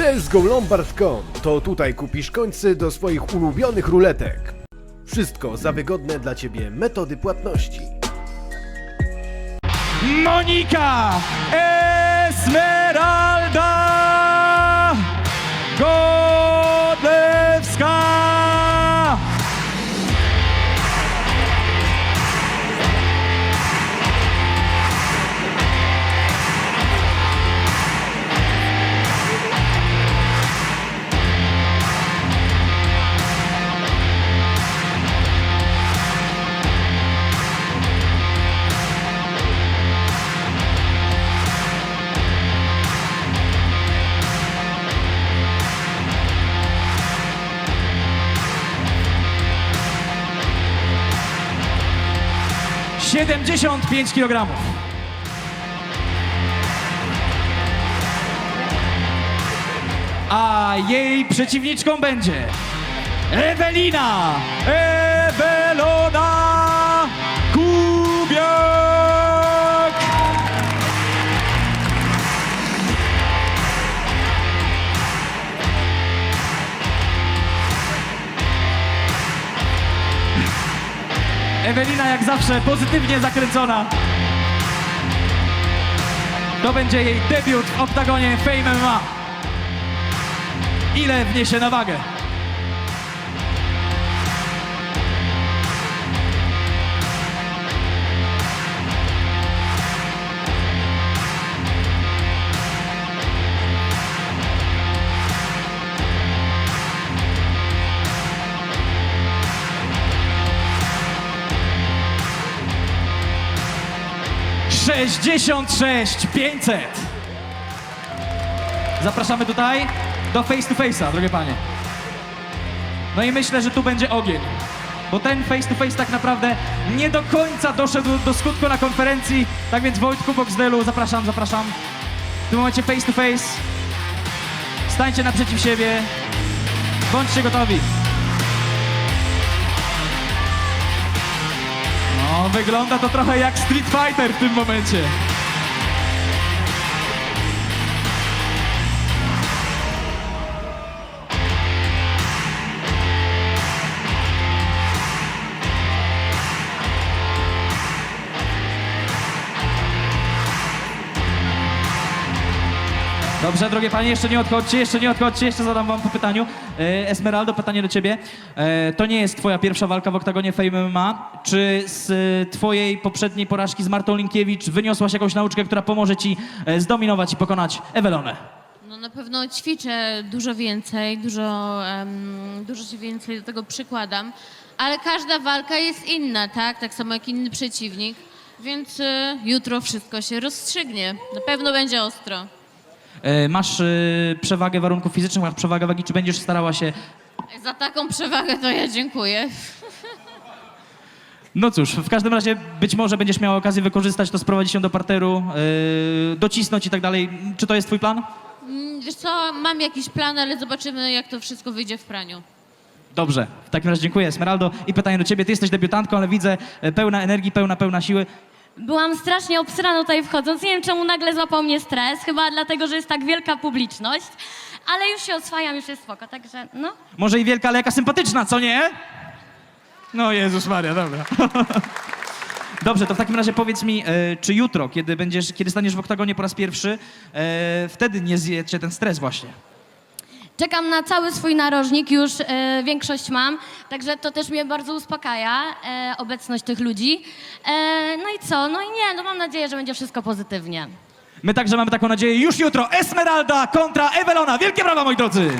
CSGO to tutaj kupisz końce do swoich ulubionych ruletek. Wszystko za wygodne dla Ciebie metody płatności. Monika Esmeralda 75 kg. A jej przeciwniczką będzie Ewelina! Ewelina jak zawsze pozytywnie zakręcona. To będzie jej debiut w oktagonie Fame MMA. Ile wniesie na wagę? Sześćdziesiąt sześć pięćset. Zapraszamy tutaj do face to face'a, drogie panie. No i myślę, że tu będzie ogień. Bo ten face to face tak naprawdę nie do końca doszedł do skutku na konferencji. Tak więc Wojtku Boxdelu, zapraszam, zapraszam. W tym momencie face to face. Stańcie naprzeciw siebie. Bądźcie gotowi. Wygląda to trochę jak Street Fighter w tym momencie. Dobrze, drogie panie, jeszcze nie odchodźcie, jeszcze nie odchodźcie, jeszcze zadam wam po pytaniu. E, Esmeraldo, pytanie do ciebie. E, to nie jest twoja pierwsza walka w oktagonie Fame MMA. Czy z e, twojej poprzedniej porażki z Martą Linkiewicz wyniosłaś jakąś nauczkę, która pomoże ci zdominować i pokonać Ewelonę? No na pewno ćwiczę dużo więcej, dużo, em, dużo się więcej do tego przykładam, ale każda walka jest inna, tak? Tak samo jak inny przeciwnik, więc y, jutro wszystko się rozstrzygnie. Na pewno będzie ostro. E, masz e, przewagę warunków fizycznych, masz przewagę wagi, czy będziesz starała się... Za taką przewagę to ja dziękuję. No cóż, w każdym razie być może będziesz miała okazję wykorzystać to, sprowadzić się do parteru, e, docisnąć i tak dalej. Czy to jest twój plan? Mm, Wiesz co, mam jakiś plan, ale zobaczymy jak to wszystko wyjdzie w praniu. Dobrze, w takim razie dziękuję Esmeraldo i pytanie do ciebie. Ty jesteś debiutantką, ale widzę pełna energii, pełna, pełna siły. Byłam strasznie obsrana tutaj wchodząc. Nie wiem, czemu nagle złapał mnie stres. Chyba dlatego, że jest tak wielka publiczność. Ale już się oswajam, już jest spoko, także no. Może i wielka, ale jaka sympatyczna, co nie? No Jezus Maria, dobra. Dobrze, to w takim razie powiedz mi, e, czy jutro, kiedy będziesz, kiedy staniesz w oktagonie po raz pierwszy, e, wtedy nie zje cię ten stres właśnie? Czekam na cały swój narożnik, już e, większość mam, także to też mnie bardzo uspokaja, e, obecność tych ludzi. E, no i co? No i nie, no mam nadzieję, że będzie wszystko pozytywnie. My także mamy taką nadzieję już jutro. Esmeralda kontra Ewelona. Wielkie brawa, moi drodzy!